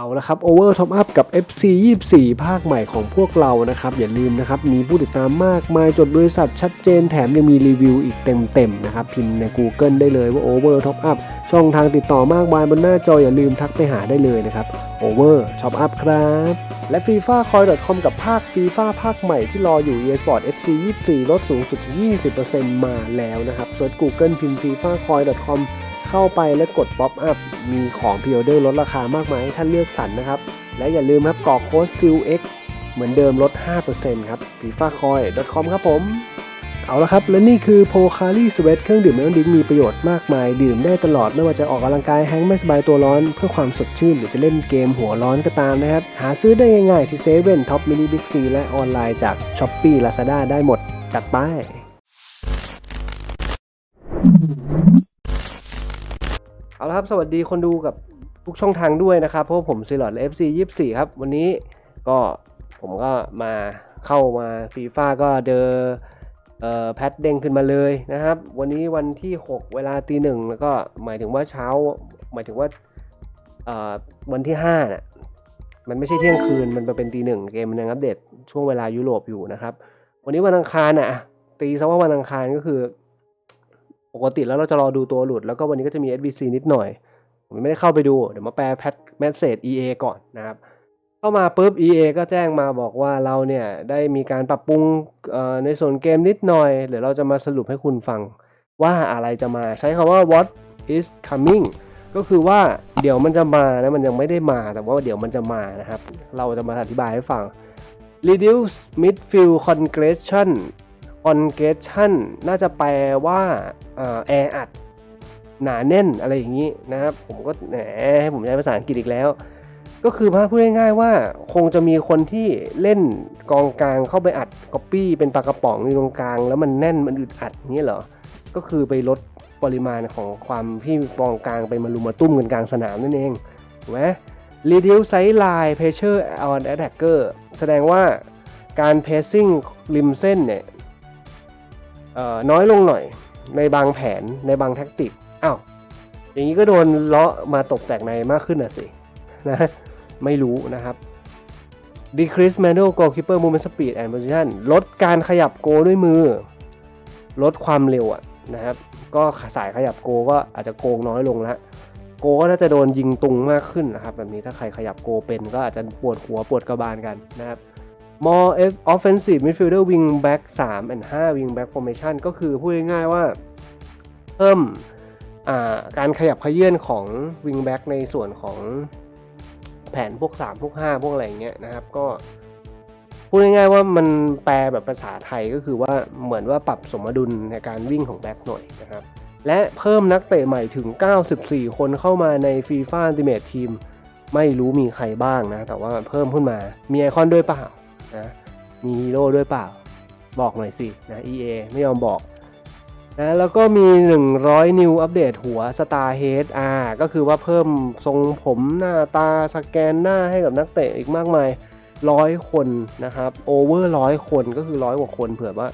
เอาละครับ Over Top Up กับ FC 24 ภาคใหม่ของพวกเรานะครับ อย่าลืมนะครับ มีผู้ติดตามมากมายจดบริษัทชัดเจนแถมยังมีรีวิวอีกเต็มๆนะครับ พิมพ์ใน Google ได้เลยว่า Over Top Up ช่องทางติดต่อมากมายบนหน้าจออย่าลืมทักไปหาได้เลยนะครับ Over Top Up ครับ และ FIFA Coin.com กับภาค FIFA ภาคใหม่ที่รออยู่ eSport FC 24 ลดสูงสุด 20%มาแล้วนะครับเซิร์ช Google พิมพ์ FIFA Coin.com เข้าไปและกด Pop Up มีของพ r ออเดอร์ลดราคามากมายให้ท่านเลือกสรรนะครับ และอย่าลืมครับกรอกโค้ด SILX เหมือนเดิมลด 5%ครับ fifacoin.com ครับผม เอาละครับ และนี่คือ p o c a r i Sweat เครื่องดื่มไม่ต้องดิ้งมีประโยชน์มากมาย ดื่มได้ตลอดไม่ว่าจะออกกำลังกายแฮงก์ไม่สบายตัวร้อน เพื่อความสดชื่น หรือจะเล่นเกมหัวร้อนก็ตามนะครับ หาซื้อได้ง่ายๆที่เซเว่นท็อปมินิบิ๊กซีและออนไลน์จาก s h อ p e e Lazada ได้หมดจัดไป เอาละครับ สวัสดีคนดูกับทุกช่องทางด้วยนะครับเพราะผมซีลอดและ FC 24ครับ วันนี้ก็ผมก็มาเข้ามาฟีฟ่าก็เจอเอ่อแพทเด้งขึ้นมาเลยนะครับ วันนี้วันที่ 6 เวลาตีหนึ่งแล้วก็หมายถึงว่าเช้า หมายถึงว่าเอ่อวันที่5น่ะมันไม่ใช่เที่ยงคืนมันเป็นตีหนึ่งเกมมันยังอัปเดตช่วงเวลายุโรปอยู่นะครับ วันนี้วันอังคารน่ะตีซะว่าวันอังคารก็คือ ปกติแล้วเราจะรอดูตัวหลุด แล้วก็วันนี้ก็จะมี SBC นิดหน่อย ผมไม่ได้เข้าไปดู เดี๋ยวมาแปลแพทแมสเซจ EA ก่อนนะครับ เข้ามาปุ๊บ EA ก็แจ้งมาบอกว่าเราเนี่ยได้มีการปรับปรุงในส่วนเกมนิดหน่อยเดี๋ยวเราจะมาสรุปให้คุณฟังว่าอะไรจะมาใช้คำว่า what is coming ก็คือว่าเดี๋ยวมันจะมานะมันยังไม่ได้มาแต่ว่าเดี๋ยวมันจะมานะครับ เราจะมาอธิบายให้ฟัง reduce midfield congestion congestion น่าจะแปลว่าแออัด หนาแน่นอะไรอย่างนี้นะครับ ผมก็แหมให้ผมใช้ภาษาอังกฤษอีกแล้ว ก็คือพูดง่ายๆว่า คงจะมีคนที่เล่นกองกลางเข้าไปอัดก๊อปปี้เป็นปากกระป๋องในตรงกลาง แล้วมันแน่นมันอึดอัดนี้เหรอ ก็คือไปลดปริมาณของความที่กองกลางไปมารุมมาตุ้มกันกลางสนามนั่นเองถูกไหม reduce side line pressure on attacker แสดงว่าการ pacing ริมเส้นเนี่ย น้อยลงหน่อยในบางแผนในบางแท็กติกอ้าวอย่างนี้ก็โดนเลาะมาตกแตกในมากขึ้นน่ะสินะไม่รู้นะครับ decrease manual goalkeeper movement speed and position ลดการขยับโกด้วยมือ ลดความเร็วอะนะครับ ก็สายขยับโกก็อาจจะโกงน้อยลงแล้วโกก็น่าจะโดนยิงตุงมากขึ้นนะครับ แบบนี้ถ้าใครขยับโกเป็นก็อาจจะปวดหัวปวดกระบาลกันนะครับ more offensive midfielder wing back 3 and 5 wing back formation ก็คือพูดง่ายๆว่าเพิ่มการขยับขยื่นของ wing back ในส่วนของแผนพวก 3 พวก 5 พวกอะไรอย่างเงี้ยนะครับ ก็พูดง่ายๆว่ามันแปลแบบภาษาไทยก็คือว่าเหมือนว่าปรับสมดุลในการวิ่งของแบ็คหน่อยนะครับ และเพิ่มนักเตะใหม่ถึง 94 คนเข้ามาใน FIFA Ultimate Team ไม่รู้มีใครบ้างนะ แต่ว่าเพิ่มขึ้นมา มีไอคอนด้วยเปล่า นะมีฮีโร่ด้วยเปล่า บอกหน่อยสินะ EA ไม่ยอมบอกนะแล้วก็มี 100 นิวอัปเดตหัว Star Head อ่าก็คือว่าเพิ่มทรงผมหน้าตาสแกนหน้าให้กับนักเตะอีกมากมายร้อยคนนะครับโอเวอร์ร้อยคนก็คือร้อยกว่าคนเผื่อว่า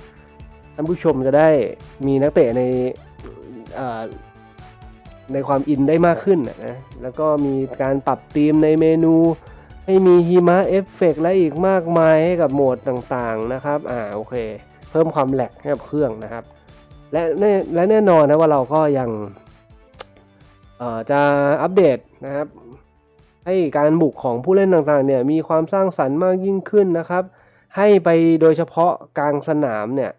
ท่านผู้ชมจะได้มีนักเตะในในความอินได้มากขึ้นนะนะแล้วก็มีการปรับธีมในเมนู ให้มีหิมะเอฟเฟกต์และอีกมากมายให้กับโหมดต่างๆนะครับ อ่าโอเค เพิ่มความแหลกให้กับเครื่องนะครับ และแน่และแน่นอนนะว่าเราก็ยังเอ่อจะอัปเดตนะครับ ให้การบุกของผู้เล่นต่างๆเนี่ยมีความสร้างสรรค์มากยิ่งขึ้นนะครับ ให้ไปโดยเฉพาะกลางสนามเนี่ย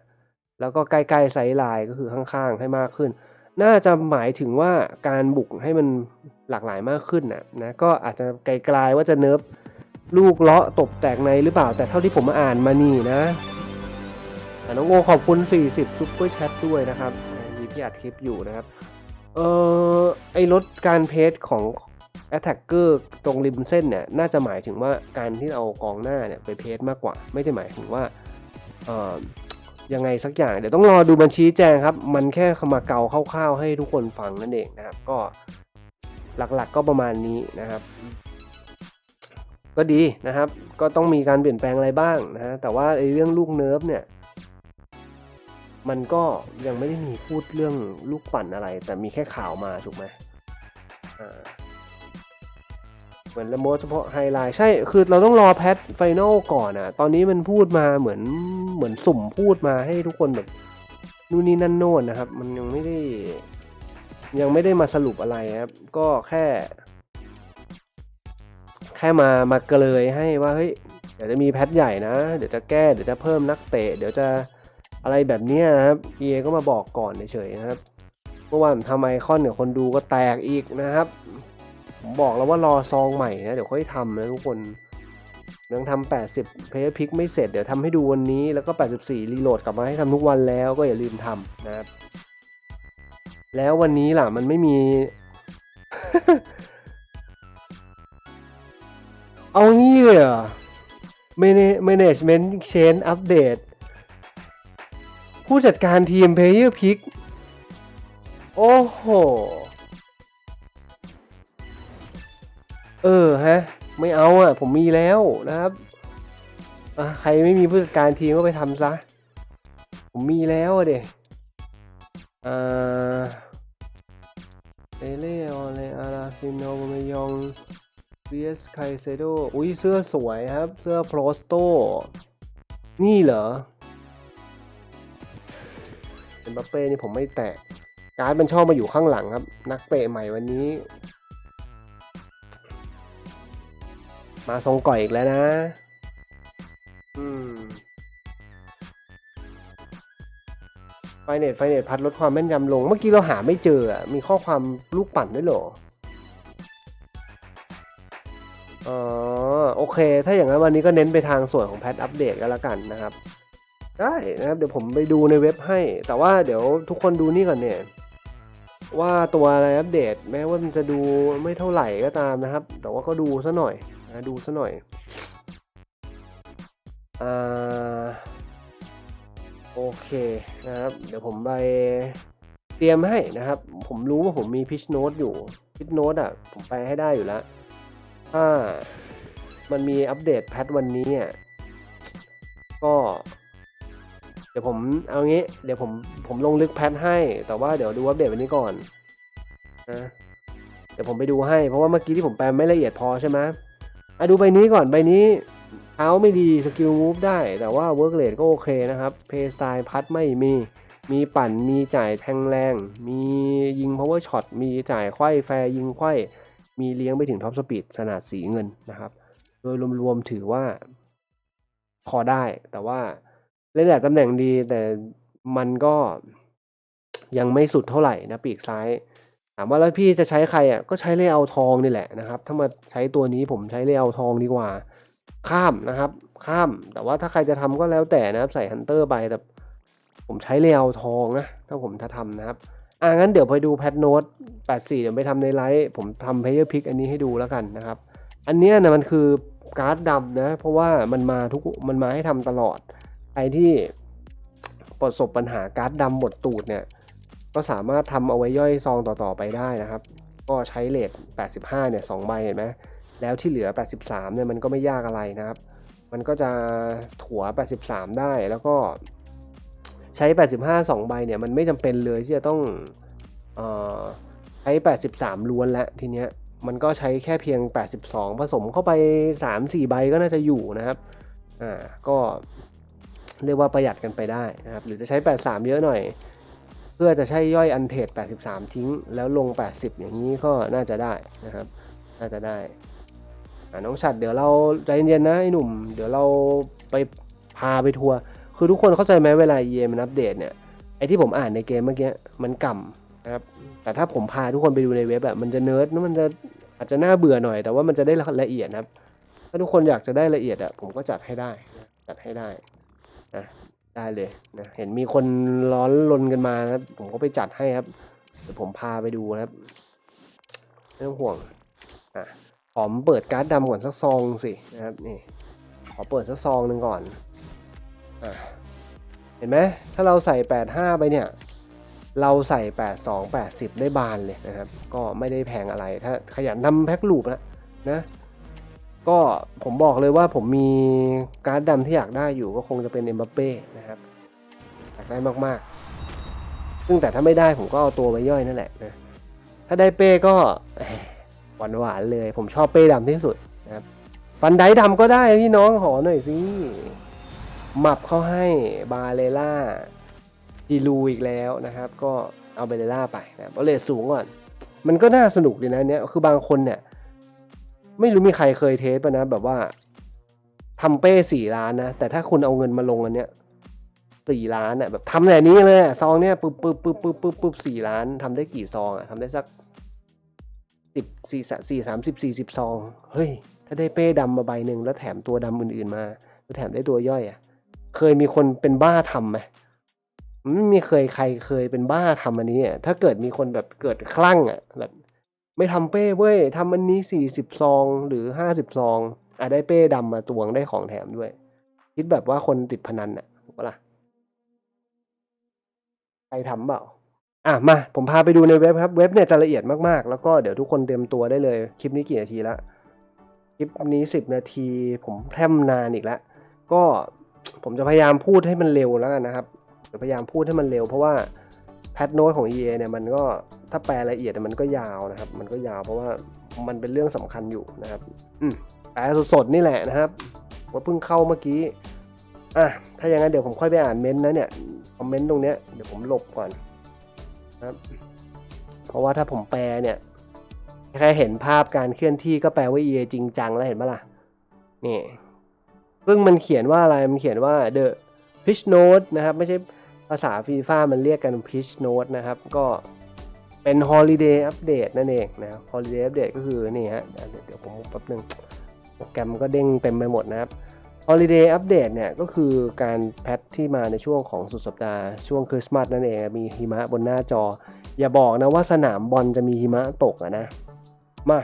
แล้วก็ใกล้ๆไซไลน์ก็คือข้างๆ ให้มากขึ้น น่าจะหมายถึงว่าการบุกให้มันหลากหลายมากขึ้นนะนะก็อาจจะไกลๆว่าจะเนิร์ฟ ลูกเลาะตบแตกในหรือเปล่าแต่เท่าที่ผมมาอ่านมานี่นะอ่น้องโอขอบคุณ 40ซุปเปอร์แชทด้วยนะครับมีที่อัดคลิปอยู่นะครับ เออไอลดการเพจของ Attacker ตรงริมเส้นเนี่ย น่าจะหมายถึงว่าการที่เอากองหน้าเนี่ยไปเพจมากกว่า ไม่ได้หมายถึงว่าเออยังไงสักอย่าง เดี๋ยวต้องรอดูบัญชีแจงครับ มันแค่มาเกาคร่าวๆให้ทุกคนฟังนั่นเองนะครับ ก็หลักๆก็ประมาณนี้นะครับ ก็ดีนะครับ ก็ต้องมีการเปลี่ยนแปลงอะไรบ้างนะฮะแต่ว่าไอ้เรื่องลูกเนิร์ฟเนี่ย มันก็ยังไม่ได้มีพูดเรื่องลูกปั่นอะไร แต่มีแค่ข่าวมาถูกไหมอ่ามือนละโมเฉพาะไฮไลท์ใช่ คือเราต้องรอแพทไฟนอลก่อนอะตอนนี้มันพูดมาเหมือนเหมือนสุ่มพูดมาให้ทุกคนแบบนู่นนี่นั่นโน่นนะครับ มันยังไม่ได้ ยังไม่ได้มาสรุปอะไรครับ ก็แค่ แค่มามาเกลยให้ว่าเฮ้ยเดี๋ยวจะมีแพทใหญ่นะ เดี๋ยวจะแก้เดี๋ยวจะเพิ่มนักเตะ เดี๋ยวจะอะไรแบบนี้นะครับ EA ก็มาบอกก่อนเฉยๆนะครับเมื่อวานทำไอคอนเนี่ยคนดูก็แตกอีกนะครับผมบอกแล้วว่ารอซองใหม่นะ เดี๋ยวค่อยทำนะทุกคนยังทำ80เพย์พิกไม่เสร็จ เดี๋ยวทำให้ดูวันนี้แล้วก็ 84 รีโหลดกลับมาให้ทำทุกวันแล้วก็อย่าลืมทำนะครับ แล้ววันนี้ล่ะมันไม่มี เอางี้เลยเหรอ Mana- management change update ผู้จัดการทีม Player Pick โอ้โห เออฮะ ไม่เอาอะ ผมมีแล้วนะครับอะใครไม่มีผู้จัดการทีมก็ไปทำซะ ผมมีแล้วเด็อ่าเอเล่ออเลอาราฟิโนเมยอง เวียสไคเซโดอุ้ยเสื้อสวยครับ เสื้อโปรสโต นี่เหรอ เป็นบัปเป้นี่ผมไม่แตะ การ์ดมันชอบมาอยู่ข้างหลังครับ นักเตะใหม่วันนี้ มาทรงก่อยอีกแล้วนะ อืม ไฟเน็ตไฟเน็ตพัดลดความแม่นยำลง เมื่อกี้เราหาไม่เจออะมีข้อความลูกปั่นด้วยเหรอ อ๋อโอเค ถ้าอย่างนั้นวันนี้ก็เน้นไปทางส่วนของแพทอัปเดตก็แล้วกันนะครับ ได้นะครับ เดี๋ยวผมไปดูในเว็บให้ แต่ว่าเดี๋ยวทุกคนดูนี่ก่อนเนี่ย ว่าตัวอะไรอัปเดต แม้ว่ามันจะดูไม่เท่าไหร่ก็ตามนะครับ แต่ว่าก็ดูซะหน่อยนะดูซะหน่อยอ่าโอเคนะครับ เดี๋ยวผมไปเตรียมให้นะครับ ผมรู้ว่าผมมีพิชโน t อยู่พิชโน t อะ ผมไปให้ได้อยู่แล้ว ถ้ามันมีอัปเดตแพทวันนี้อะก็ เดี๋ยวผมเอางี้ เดี๋ยวผมผมลงลึกแพทให้ แต่ว่าเดี๋ยวดูอัปเดตวันนี้ก่อนนะเดี๋ยวผมไปดูให้ เพราะว่าเมื่อกี้ที่ผมแปลไม่ละเอียดพอใช่ไหมอะดูใบนี้ก่อนใบนี้เท้าไม่ดีสกิลมูฟได้ แต่ว่าเวิร์กเลดก็โอเคนะครับ เพย์สไตล์พัดไม่มี มีปั่น มีจ่ายแทงแรง มียิง power shot มีจ่ายไข้แฟยิงไข้ มีเลี้ยงไปถึงท็อปสปีดขนาดสีเงินนะครับ โดยรวมๆถือว่า พอได้ แต่ว่าเล่นแบบตำแหน่งดี แต่มันก็ยังไม่สุดเท่าไหร่นะปีกซ้าย ถามว่าแล้วพี่จะใช้ใครอะก็ใช้เล่เอาทองนี่แหละนะครับ ถ้ามาใช้ตัวนี้ผมใช้เล่เอาทองดีกว่า ข้ามนะครับ ข้าม แต่ว่าถ้าใครจะทำก็แล้วแต่นะครับ ใส่ฮันเตอร์ไปแต่ผมใช้เล่เอาทองนะถ้าผมจะทำนะครับ อะงั้นเดี๋ยวไปดูแพทโน้ต84 เดี๋ยวไปทำในไลฟ์ผมทำเพย์พิกอันนี้ให้ดูแล้วกันนะครับ อันเนี้ยนะมันคือการ์ดดำนะ เพราะว่ามันมาทุกมันมาให้ทำตลอดใครที่ประสบปัญหาการ์ดดำหมดตูดเนี่ย ก็สามารถทำเอาไว้ย่อยซองต่อๆไปได้นะครับ ก็ใช้เลท85 เนี่ย2ใบเห็นไหมแล้วที่เหลือ 83 เนี่ยมันก็ไม่ยากอะไรนะครับ มันก็จะถัว 83 ได้แล้วก็ ใช้ 85 2ใบเนี่ยมันไม่จำเป็นเลยที่จะต้องออใช้ 83 ล้วนแล้วทีเนี้ยมันก็ใช้แค่เพียง 82 ผสมเข้าไป 3-4 ใบก็น่าจะอยู่นะครับอ่าก็เรียกว่าประหยัดกันไปได้นะครับ หรือจะใช้ 83 เยอะหน่อย เพื่อจะใช้ย่อยอันเทด83 ทิ้ง แล้วลง 80 อย่างนี้ก็น่าจะได้นะครับ น่าจะได้น้องฉัดเดี๋ยวเราใจเย็นๆนะไอ้หนุ่ม เดี๋ยวเราไปพาไปทัวร์ คือทุกคนเข้าใจไหมเวลา EA มันอัปเดตเนี่ยไอที่ผมอ่านในเกมเมื่อกี้มันกำนะครับแต่ถ้าผมพาทุกคนไปดูในเว็บอะมันจะเนิร์ดนะมันจะอาจจะน่าเบื่อหน่อย แต่ว่ามันจะได้ละเอียดนะครับ ถ้าทุกคนอยากจะได้ละเอียดอะผมก็จัดให้ได้จัดให้ได้นะได้เลยนะเห็นมีคนร้อนรนกันมานะผมก็ไปจัดให้ครับเดี๋ยวผมพาไปดูนะครับไม่ต้องห่วงอะขอมเปิดการ์ดดำก่อนสักซองสินะครับนี่ขอเปิดสักซองหนึ่งก่อน เห็นไหมถ้าเราใส่ 85 ไปเนี่ย เราใส่ 82 80 ได้บานเลยนะครับ ก็ไม่ได้แพงอะไร ถ้าขยันทำแพ็กลูปนะนะ ก็ผมบอกเลยว่าผมมีการ์ดดำที่อยากได้อยู่ก็คงจะเป็นเอ็มบัปเป้นะครับอยากได้มากๆ ซึ่งแต่ถ้าไม่ได้ผมก็เอาตัวไปย่อยนั่นแหละนะ ถ้าได้เป้ก็หวานหวานๆเลย ผมชอบเป้ดำที่สุดนะครับ ฟันไดดำก็ได้พี่น้องขอหน่อยสิ หมับเข้าให้บาเลล่าจีลูอีกแล้วนะครับ ก็เอาเบเลล่าไปนะครับเอาเลสูงก่อน มันก็น่าสนุกดีนะเนี่ยคือบางคนเนี่ย ไม่รู้มีใครเคยเทสป่ะนะ แบบว่าทำเป้สี่ล้านนะ แต่ถ้าคุณเอาเงินมาลงอันเนี้ยสี่ล้านอะแบบทำแบบนี้เลยซองเนี้ยปึ๊บปึ๊บปึ๊บปึ๊บปึ๊บปึ๊บสี่ล้านทำได้กี่ซองอะทำได้สักสิบสี่สี่สามสิบสี่สิบซอง เฮ้ย ถ้าได้เป้ดำมาใบหนึ่งแล้วแถมตัวดำอื่นๆมาแล้วแถมได้ตัวย่อยอะ เคยมีคนเป็นบ้าทำไหมไม่มีเคยใครเคยเป็นบ้าทำอันนี้อะถ้าเกิดมีคนแบบเกิดคลั่งอะแบบไม่ทำเป้เว้ยทำอันนี้สี่สิบซองหรือห้าสิบซองอะได้เป้ดำมาตวงได้ของแถมด้วย คิดแบบว่าคนติดพนันอะถูกปะล่ะใครทำเปล่าอะมา ผมพาไปดูในเว็บครับ เว็บเนี่ยจะละเอียดมากๆ แล้วก็เดี๋ยวทุกคนเตรียมตัวได้เลย คลิปนี้กี่นาทีละคลิปนี้สิบนาที ผมแพร่มนานอีกแล้วก็ ผมจะพยายามพูดให้มันเร็วแล้วกันนะครับจะพยายามพูดให้มันเร็วเพราะว่าแพทโน้ตของ EA เนี่ยมันก็ถ้าแปลละเอียดมันก็ยาวนะครับ มันก็ยาวเพราะว่ามันเป็นเรื่องสำคัญอยู่นะครับ อืมแปลสดๆนี่แหละนะครับว่าเพิ่งเข้าเมื่อกี้อะถ้าอย่างนั้นเดี๋ยวผมค่อยไปอ่านเม้นต์นะเนี่ยคอมเมนต์ตรงเนี้ยเดี๋ยวผมหลบก่อนนะครับ เพราะว่าถ้าผมแปลเนี่ยแค่เห็นภาพการเคลื่อนที่ก็แปลว่า EA จริงจังแล้วเห็นปะล่ะนี่ ซึ่งมันเขียนว่าอะไร มันเขียนว่า the pitch note นะครับ ไม่ใช่ภาษาฟีฟ่ามันเรียกกัน pitch note นะครับ ก็เป็น holiday update นั่นเองนะ holiday update ก็คือนี่ฮะเดี๋ยวเดี๋ยวผมแป๊บนึงโปรแกรมก็เด้งเต็มไปหมดนะครับ Holiday Update เนี่ยก็คือการแพทที่มาในช่วงของสุดสัปดาห์ ช่วงคริสต์มาสนั่นเอง มีหิมะบนหน้าจอ อย่าบอกนะว่าสนามบอลจะมีหิมะตกอะนะ มา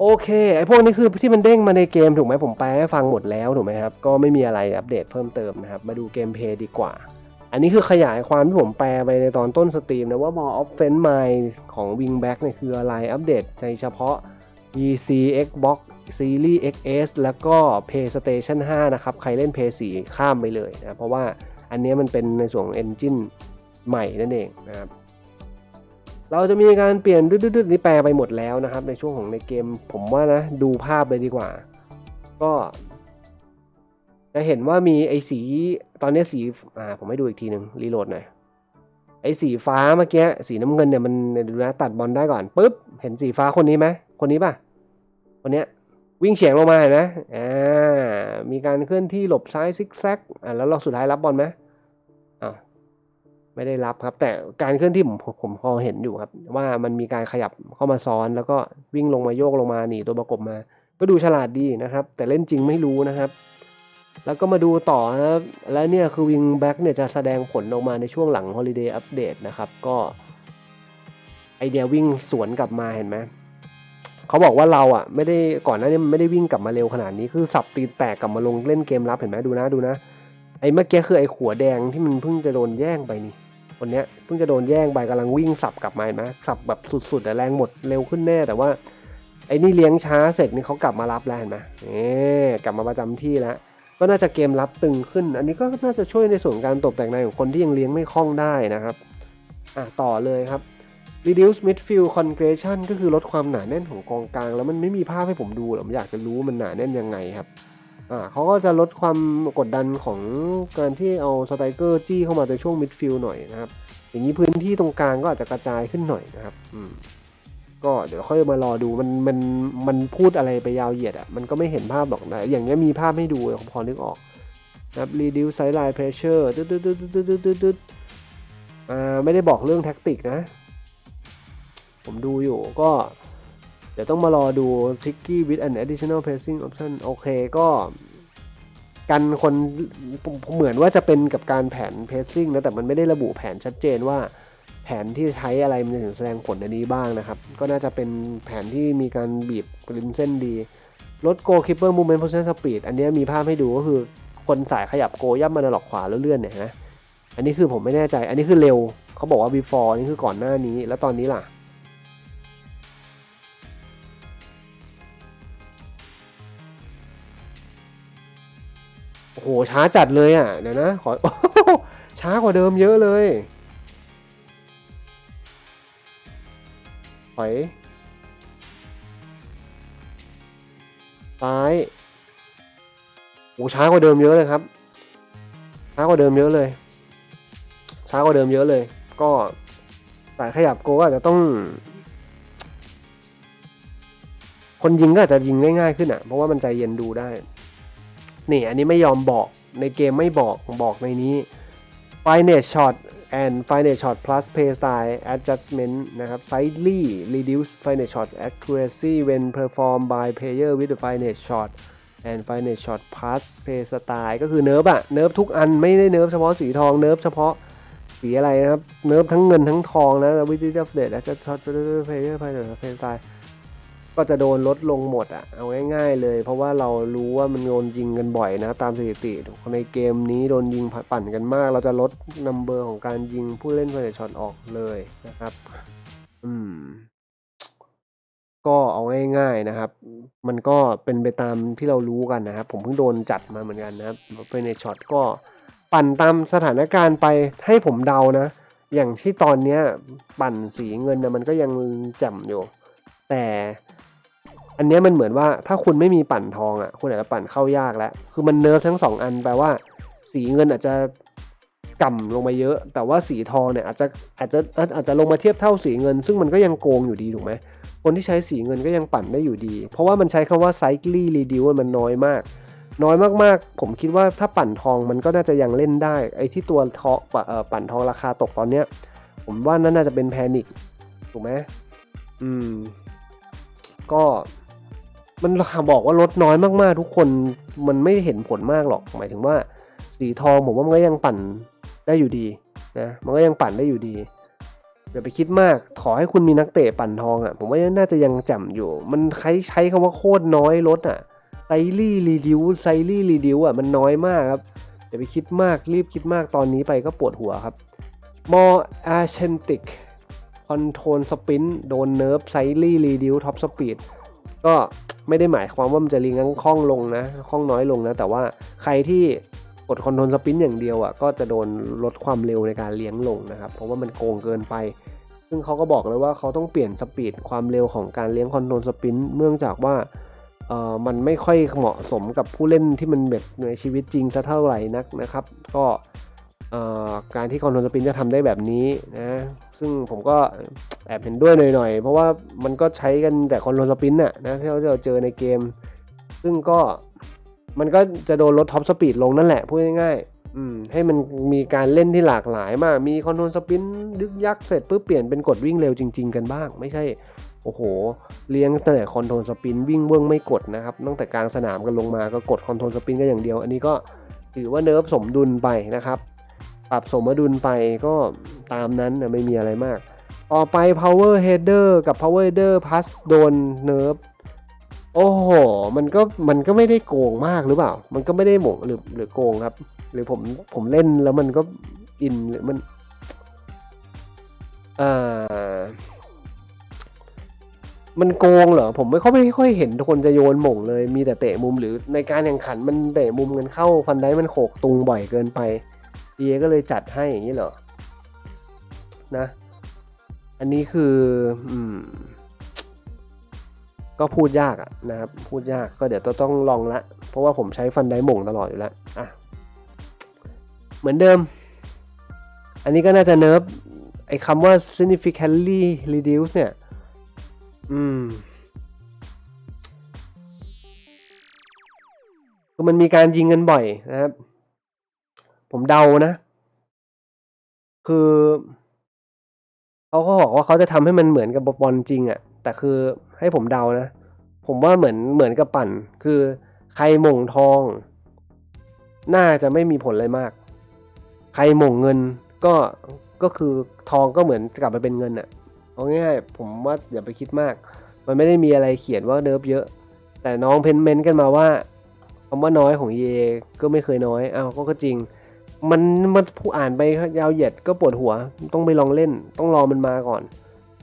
โอเคไอพวกนี้คือที่มันเด้งมาในเกมถูกไหมผมแปลให้ฟังหมดแล้วถูกไหมครับก็ไม่มีอะไรอัปเดตเพิ่มเติมนะครับมาดูเกมเพย์ดีกว่า อันนี้คือขยายความที่ผมแปลไปในตอนต้นสตรีมนะว่า more offense mind ของ wingback เนี่ยคืออะไรอัปเดตในเฉพาะ PC Xbox Series XS แล้วก็ PlayStation 5 นะครับ ใครเล่น PS4 ข้ามไปเลยนะเพราะว่าอันนี้มันเป็นในส่วนของ Engine ใหม่นั่นเองนะครับ เราจะมีการเปลี่ยนดืดๆนี่แปลไปหมดแล้วนะครับ ในช่วงของในเกมผมว่านะ ดูภาพเลยดีกว่า ก็ จะเห็นว่ามีไอ้สีตอนนี้สีอ่าผมให้ดูอีกทีหนึ่งรีโหลดหน่อยไอ้สีฟ้าเมื่อกี้สีน้ำเงินเนี่ยมันดูนะตัดบอลได้ก่อนปุ๊บเห็นสีฟ้าคนนี้ไหมคนนี้ป่ะคนเนี้ยวิ่งเฉียงลงมาเห็นไหมอ่ามีการเคลื่อนที่หลบซ้ายซิกแซกอ่าแล้วเราสุดท้ายรับบอลไหม ไม่ได้รับครับ แต่การเคลื่อนที่ผมผมพอเห็นอยู่ครับ ว่ามันมีการขยับเข้ามาซ้อน แล้วก็วิ่งลงมาโยกลงมาหนีตัวประกบมา ก็ดูฉลาดดีนะครับ แต่เล่นจริงไม่รู้นะครับ แล้วก็มาดูต่อนะครับและเนี่ยคือวิงแบ็กเนี่ยจะแสดงผลออกมาในช่วงหลัง Holiday Update นะครับ ก็ไอเดียวิ่งสวนกลับมาเห็นไหมเขาบอกว่าเราอะไม่ได้ก่อนหน้านี้ไม่ได้วิ่งกลับมาเร็วขนาดนี้คือสับตีนแตกกลับมาลงเล่นเกมรับเห็นไหมดูนะดูนะ ไอ้เมื่อกี้คือไอ้ขัวแดงที่มันเพิ่งจะโดนแย่งไปนี่ คนเนี้ยเพิ่งจะโดนแย่งไปกำลังวิ่งสับกลับมาเห็นไหมสับแบบสุดๆแต่แรงหมดเร็วขึ้นแน่แต่ว่าไอ้นี่เลี้ยงช้าเสร็จนี่เขากลับมารับแล้วเห็นไหมเอ๊กลับมาประจำที่แล้วก็น่าจะเกมรับตึงขึ้น อันนี้ก็น่าจะช่วยในส่วนการตกแต่งในของคนที่ยังเลี้ยงไม่คล่องได้นะครับอะต่อเลยครับ reduce midfield congregation ก็คือลดความหนาแน่นของกองกลาง แล้วมันไม่มีภาพให้ผมดูหรอผมอยากจะรู้มันหนาแน่นยังไงครับ อ่าเขาก็จะลดความกดดันของการที่เอาสไตรเกอร์จี้เข้ามาในช่วงมิดฟิลด์หน่อยนะครับ อย่างนี้พื้นที่ตรงกลางก็อาจจะกระจายขึ้นหน่อยนะครับอืมก็เดี๋ยวค่อยมารอดูมันมันมันพูดอะไรไปยาวเหยียดอะมันก็ไม่เห็นภาพหรอกนะอย่างเงี้ยมีภาพให้ดูผมพอนึกออกนะครับ reduce sideline pressure ตึ๊ดตึ๊ดตึ๊ดตึ๊ดตึ๊ดตึ๊ดตึ๊ดอ่าไม่ได้บอกเรื่องแท็กติกนะ ผมดูอยู่ก็ เดี๋ยวต้องมารอดู tricky with an additional passing option โอเคก็กันคนเหมือนว่าจะเป็นกับการแผน passing นะแต่มันไม่ได้ระบุแผนชัดเจนว่าแผนที่ใช้อะไรมันถึงแสดงผลในนี้บ้างนะครับ ก็น่าจะเป็นแผนที่มีการบีบริมเส้นดี ลด goal keeper movement position speed อันนี้มีภาพให้ดูก็คือคนสายขยับโกย่ำมาหลอกขวาแล้วเลื่อนเนี่ยนะ อันนี้คือผมไม่แน่ใจ อันนี้คือเร็ว เขาบอกว่า before นี่คือก่อนหน้านี้ แล้วตอนนี้ล่ะ โอ้โหช้าจัดเลยอะ เดี๋ยวนะ ขอช้ากว่าเดิมเยอะเลย ถอย ซ้ายโอ้ช้ากว่าเดิมเยอะเลยครับ ช้ากว่าเดิมเยอะเลย ช้ากว่าเดิมเยอะเลย ก็สายขยับโกก็อาจจะต้อง คนยิงก็อาจจะยิงได้ง่ายขึ้นอะ เพราะว่ามันใจเย็นดูได้ นี่อันนี้ไม่ยอมบอกในเกมไม่บอกบอกในนี้ finite shot and finite shot plus play style adjustment นะครับ slightly reduce finite shot accuracy when performed by player with the finite shot and finite shot plus play style ก็คือเนิร์ฟอะเนิร์ฟทุกอันไม่ได้เนิร์ฟเฉพาะสีทองเนิร์ฟเฉพาะสีอะไรนะครับ เนิร์ฟทั้งเงินทั้งทองนะวิธีอัปเดต adjust shot player finite play style ก็จะโดนลดลงหมดอะเอาง่าย ๆ เลย เพราะว่าเรารู้ว่ามันโดนยิงกันบ่อยนะ ตามสถิติในเกมนี้โดนยิงปั่นกันมาก เราจะลดนัมเบอร์ของการยิงผู้เล่นไฟช็อตออกเลยนะครับ อืม ก็เอาง่ายๆนะครับ มันก็เป็นไปตามที่เรารู้กันนะครับ ผมเพิ่งโดนจัดมาเหมือนกันนะครับไฟในช็อตก็ปั่นตามสถานการณ์ไปให้ผมเดานะ อย่างที่ตอนเนี้ย ปั่นสีเงินนะมันก็ยังแจ่มอยู่ แต่ อันนี้มันเหมือนว่าถ้าคุณไม่มีปั่นทองอะ คุณอาจจะปั่นเข้ายากแล้ว คือมันเนิร์ฟทั้งสองอันแปลว่า สีเงินอาจจะก่ำลงมาเยอะ แต่ว่าสีทองเนี่ยอาจจะอาจจะอาจจะลงมาเทียบเท่าสีเงิน ซึ่งมันก็ยังโกงอยู่ดีถูกไหมคนที่ใช้สีเงินก็ยังปั่นได้อยู่ดี เพราะว่ามันใช้คำว่า cycling reduce มันน้อยมาก น้อยมากๆ ผมคิดว่าถ้าปั่นทองมันก็น่าจะยังเล่นได้ ไอ้ที่ตัวทองปั่นทองราคาตกตอนเนี้ย ผมว่านั่นน่าจะเป็นแพนิคถูกไหมอืม ก็ มันบอกว่าลดน้อยมากๆ ทุกคนมันไม่เห็นผลมากหรอก หมายถึงว่า สีทองผมว่ามันก็ยังปั่นได้อยู่ดีนะมันก็ยังปั่นได้อยู่ดีอย่าไปคิดมากขอให้คุณมีนักเตะปั่นทองอะ่ะ ผมว่าน่าจะยังจำอยู่ มันใช้ใช้คำว่าโคตรน้อยลดอะ่ะไซรี่รีดิวไซรี่รีดิวอะมันน้อยมากครับอย่าไปคิดมากรีบคิดมากตอนนี้ไปก็ปวดหัวครับ more authentic control sprint โดนเนิร์ฟไซรี่รีดิวท็อปสปีด ก็ไม่ได้หมายความว่ามันจะรีงังคล่องลงนะคล่องน้อยลงนะ แต่ว่าใครที่กดคอนโทรลสปินอย่างเดียวอะก็จะโดนลดความเร็วในการเลี้ยงลงนะครับ เพราะว่ามันโกงเกินไป ซึ่งเขาก็บอกเลยว่าเขาต้องเปลี่ยนสปีดความเร็วของการเลี้ยงคอนโทรลสปินเนื่องจากว่าเอ่อมันไม่ค่อยเหมาะสมกับผู้เล่นที่มันแบบในชีวิตจริงสักเท่าไหร่นักนะครับ ก็ การที่คอนโทรลสปินจะทำได้แบบนี้นะ ซึ่งผมก็แอบเห็นด้วยหน่อยๆ เพราะว่ามันก็ใช้กันแต่คอนโทรลสปินน่ะนะที่เราเจอในเกม ซึ่งก็มันก็จะโดนลดท็อปสปีดลงนั่นแหละพูดง่ายๆอืมให้มันมีการเล่นที่หลากหลายมาก มีคอนโทรลสปินดึกยักเสร็จปุ๊บเปลี่ยนเป็นกดวิ่งเร็วจริง ๆ กันบ้าง ไม่ใช่ โอ้โห เลี้ยงแต่คอนโทรลสปินวิ่งเบื้องไม่กดนะครับตั้งแต่กลางสนามกันลงมาก็กดคอนโทรลสปินก็อย่างเดียว อันนี้ก็ถือว่าเนิร์ฟสมดุลไปนะครับ รับสมดุลไปก็ตามนั้นนะไม่มีอะไรมาก ต่อไป power header กับ power header plus โดนเนิร์ฟโอ้โห มันก็มันก็ไม่ได้โกงมากหรือเปล่า มันก็ไม่ได้หมงหรือหรือโกงครับ หรือผมผมเล่นแล้วมันก็อินหรือมันอ่ามันโกงเหรอ ผมไม่ค่อยไม่ค่อยเห็นคนจะโยนหม่งเลย มีแต่เตะมุมหรือในการแข่งขันมันเตะมุมกันเข้าฟันได้มันโขกตุงบ่อยเกินไป เอก็เลยจัดให้อย่างนี้เหรอ นะ อันนี้คืออืมก็พูดยากอะนะครับ พูดยากก็เดี๋ยวต้องลองละ เพราะว่าผมใช้ฟันไดหม่งตลอดอยู่แล้วอะเหมือนเดิม อันนี้ก็น่าจะเนิร์ฟไอ้คำว่า significantly reduce เนี่ย อืมคือมันมีการยิงกันบ่อยนะครับ ผมเดานะ คือเขาก็บอกว่าเขาจะทำให้มันเหมือนกับบอลจริงอะ่ะ แต่คือให้ผมเดานะ ผมว่าเหมือนเหมือนกับปั่น คือใครมงทอง น่าจะไม่มีผลอะไรมาก ใครมงเงินก็ก็คือทองก็เหมือนกลับมาเป็นเงินอะ่ะเอาง่ายๆผมว่าอย่าไปคิดมาก มันไม่ได้มีอะไรเขียนว่าเนิร์ฟเยอะ แต่น้องเพนเมนต์กันมาว่าคำว่าน้อยของเยก็ไม่เคยน้อยอ้าวก็จริง มันมันผู้อ่านไปยาวเหยียดก็ปวดหัวต้องไปลองเล่น ต้องรอมันมาก่อน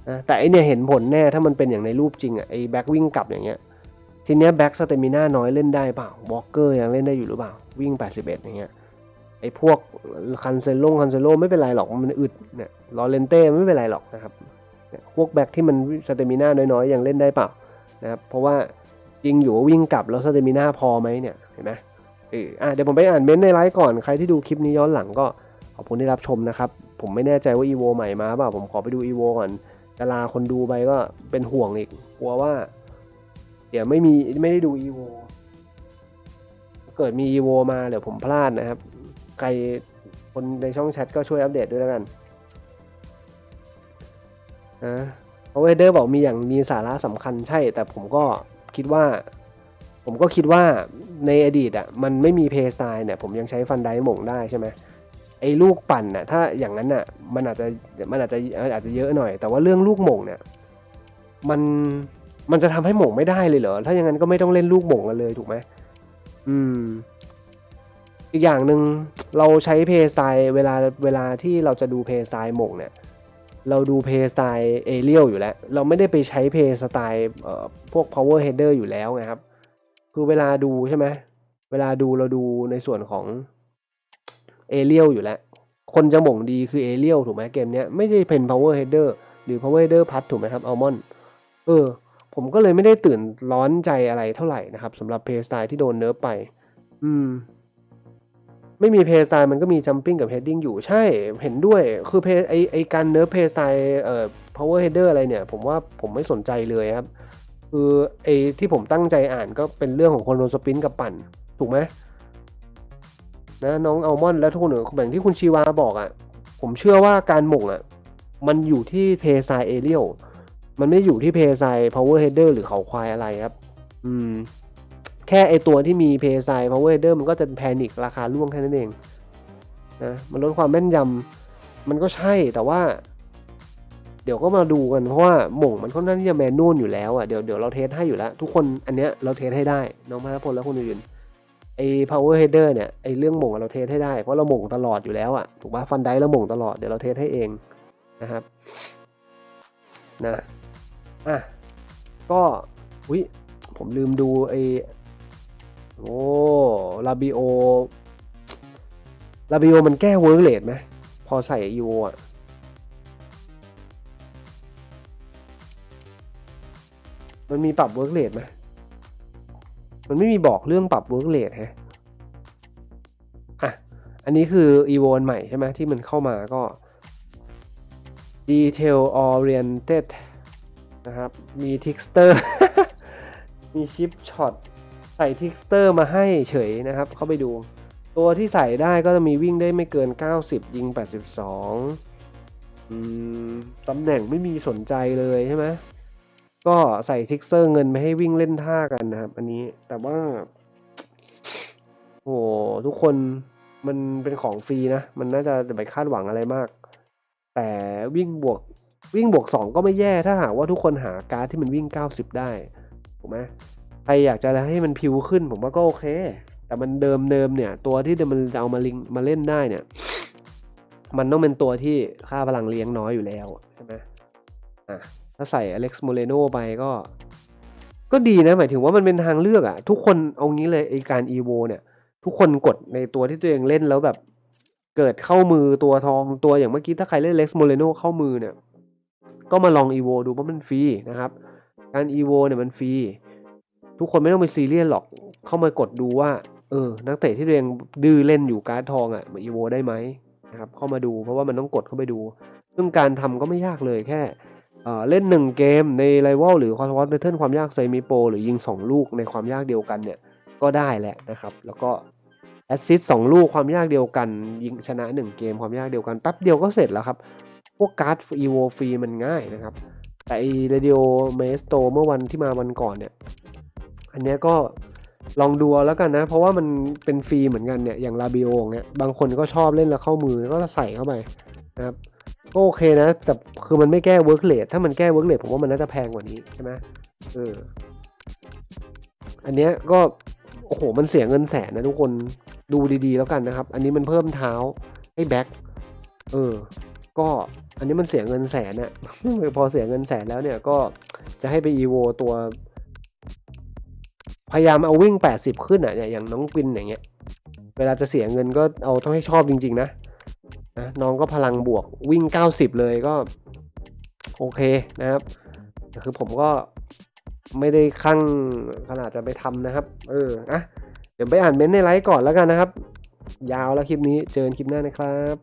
นะแต่อันเนี้ยเห็นผลแน่ถ้ามันเป็นอย่างในรูปจริงอะไอ้แบ็กวิ่งกลับอย่างเงี้ยทีเนี้ยแบ็กสเตมิน่าน้อยเล่นได้เปล่าวอลเกอร์ยังเล่นได้อยู่หรือเปล่า วิ่ง 81 อย่างเงี้ยไอ้พวกคันเซโลคันเซโลไม่เป็นไรหรอกมันอึดเนี่ยลอเรนเต้ไม่เป็นไรหรอกนะครับพวกแบ็กที่มันสเตมิน่าน้อยๆยังเล่นได้เปล่านะครับเพราะว่าจริงอยู่ว่าวิ่งกลับแล้วสเตมิน่าพอไหมเนี่ยเห็นไหม เอออะเดี๋ยวผมไปอ่านเม้นต์ในไลฟ์ก่อนใครที่ดูคลิปนี้ย้อนหลังก็ขอบคุณที่รับชมนะครับ ผมไม่แน่ใจว่า EVO ใหม่มาเปล่าผมขอไปดู EVO ก่อนจะลาคนดูไปก็เป็นห่วงอีกกลัวว่า เดี๋ยวไม่มีไม่ได้ดู EVO เกิดมี EVO มาเดี๋ยวผมพลาดนะครับ ใครคนในช่องแชทก็ช่วยอัปเดตด้วยแล้วกันนะเพราะเวเดอร์บอกมีอย่างมีสาระสำคัญใช่ แต่ผมก็คิดว่า ผมก็คิดว่าในอดีตอะมันไม่มีเพย์สไตล์เนี่ยผมยังใช้ฟันไดหม่งได้ใช่ไหมไอ้ลูกปั่นน่ะถ้าอย่างนั้นน่ะมันอาจจะมันอาจจะอาจจะเยอะหน่อย แต่ว่าเรื่องลูกหม่งเนี่ยมันมันจะทำให้หม่งไม่ได้เลยเหรอถ้าอย่างนั้นก็ไม่ต้องเล่นลูกหม่งกันเลยถูกไหมอืม อีกอย่างหนึ่งเราใช้เพย์สไตล์เวลาเวลาที่เราจะดูเพย์สไตล์หม่งเนี่ย เราดูเพย์สไตล์เอเรียลอยู่แล้ว เราไม่ได้ไปใช้เพย์สไตล์เอ่อพวก power header อยู่แล้วไงครับ คือเวลาดูใช่ไหมเวลาดูเราดูในส่วนของเอเรียลอยู่แล้ว คนจะหม่งดีคือเอเรียลถูกไหมเกมเนี้ยไม่ได้เป็น power header หรือ power header พัดถูกไหมครับอัลมอนเออ ผมก็เลยไม่ได้ตื่นร้อนใจอะไรเท่าไหร่นะครับสำหรับเพย์สไตล์ที่โดนเนิร์ฟไป อืม ไม่มีเพย์สไตล์มันก็มีจัมปิ้งกับเฮดดิ้งอยู่ใช่ เห็นด้วยคือเพย์ไอไอการเนิร์ฟเพย์สไตล์เอ่อ power header อะไรเนี่ย ผมว่าผมไม่สนใจเลยครับ คือไอ้ที่ผมตั้งใจอ่านก็เป็นเรื่องของคนโดนสปินกับปั่น ถูกไหมนะน้องอัลมอนด์และทุกคนอื่นแบบที่คุณชีวาบอกอะ่ะ ผมเชื่อว่าการหม่งอะ่ะ มันอยู่ที่เพย์ไซเอเรียลมันไม่อยู่ที่เพย์ไซ power header หรือเขาควายอะไรครับ อืม แค่ไอตัวที่มีเพย์ไซ power header มันก็จะแพนิคราคาร่วงแค่นั้นเองนะมันลดความแม่นยำมันก็ใช่แต่ว่า เดี๋ยวก็มาดูกันเพราะว่าหม่งมันค่อนข้างที่จะแมนนวลอยู่แล้วอะเดี๋ยวเดี๋ยวเราเทสให้อยู่แล้ว ทุกคนอันเนี้ยเราเทสให้ได้น้องพระพลและคนอื่นไอ้ power header เนี่ยไอ้เรื่องหม่งเราเทสให้ได้เพราะเราหม่งตลอดอยู่แล้วอะถูกปะฟันได้เราหม่งตลอดเดี๋ยวเราเทสให้เองนะครับนะอะก็อุ้ยผมลืมดูไอ้โอ้ลาบิโอลาบิโอมันแก้เวิร์กเลดไหมพอใส่อีโวอะ มันมีปรับเวิร์กเลทไหมมันไม่มีบอกเรื่องปรับเวิร์กเลทฮะอะ อันนี้คือ e v o ใหม่ใช่ไหมที่มันเข้ามาก็ detail oriented นะครับ มี texture มีชิปช็อตใส่ texture มาให้เฉยนะครับ เข้าไปดู ตัวที่ใส่ได้ก็จะมีวิ่งได้ไม่เกิน 90 ยิง 82อืมตำแหน่งไม่มีสนใจเลยใช่ไหม ก็ใส่ทิกเซอร์เงินไม่ให้วิ่งเล่นท่ากันนะครับ อันนี้แต่ว่า โอ้ทุกคนมันเป็นของฟรีนะ มันน่าจะไปคาดหวังอะไรมาก แต่วิ่งบวกวิ่งบวกสองก็ไม่แย่ถ้าหากว่าทุกคนหาการ์ดที่มันวิ่งเก้าสิบได้ถูกไหมใครอยากจะให้มันพิวขึ้น ผมว่าก็โอเค แต่มันเดิมเดิมเนี่ย ตัวที่มันจะเอามาลิงมาเล่นได้เนี่ย มันต้องเป็นตัวที่ค่าพลังเลี้ยงน้อยอยู่แล้วใช่ไหมอะ ถ้าใส่อเล็กซ์โมเรโนไปก็ ก็ดีนะ หมายถึงว่ามันเป็นทางเลือกอะทุกคนเอางี้เลยไอการอีโวเนี่ย ทุกคนกดในตัวที่ตัวเองเล่นแล้วแบบเกิดเข้ามือตัวทองตัวอย่างเมื่อกี้ถ้าใครเล่นเล็กซ์โมเรโนเข้ามือเนี่ย ก็มาลองอีโวดูเพราะมันฟรีนะครับ การอีโวเนี่ยมันฟรีทุกคนไม่ต้องไปซีเรียสหรอก เข้ามากดดูว่า เออ นักเตะที่ตัวเองดื้อเล่นอยู่การ์ดทองอะมาอีโวได้ไหมนะครับ เข้ามาดูเพราะว่ามันต้องกดเข้าไปดู ซึ่งการทำก็ไม่ยากเลยแค่ เล่น 1 เกมในไ i ว a l หรือ c o s ว o ต Battle ความยากเซมิโปรหรือยิง 2 ลูกในความยากเดียวกันเนี่ยก็ได้แหละนะครับ แล้วก็แอสซิสสองลูกความยากเดียวกัน ยิงชนะ 1 เกมความยากเดียวกันแป๊บเดียวก็เสร็จแล้วครับ พวกการ์ดอีโวฟรีมันง่ายนะครับ แต่ไอเรดิโอเมสโตเมื่อวันที่มาวันก่อนเนี่ย อันนี้ก็ลองดูแล้วกันนะ เพราะว่ามันเป็นฟรีเหมือนกันเนี่ยอย่างลาบิโอเนี่ยบางคนก็ชอบเล่นแล้วเข้ามือก็ใส่เข้าไปนะครับ ก็โอเคนะ แต่คือมันไม่แก้เวิร์กเลทถ้ามันแก้เวิร์กเลทผมว่ามันน่าจะแพงกว่านี้ใช่ไหมเออ อันเนี้ยก็ โอ้โห มันเสียเงินแสนนะทุกคนดูดีๆแล้วกันนะครับ อันนี้มันเพิ่มเท้าให้แบ็คเออ ก็อันนี้มันเสียเงินแสนอะพอเสียเงินแสนแล้วเนี่ยก็จะให้ไปอีโวตัว พยายามเอาวิ่ง 80 ขึ้นอะอย่างน้องปินอย่างเงี้ย เวลาจะเสียเงินก็เอาต้องให้ชอบจริง ๆ นะ นะน้องก็พลังบวกวิ่ง 90 เลยก็ โอเคนะครับคือผมก็ไม่ได้ขั้งขนาดจะไปทำนะครับ เอออะเดี๋ยวไปอ่านเม้นต์ในไลฟ์ก่อนแล้วกันนะครับ ยาวแล้วคลิปนี้เจอกันคลิปหน้านะครับ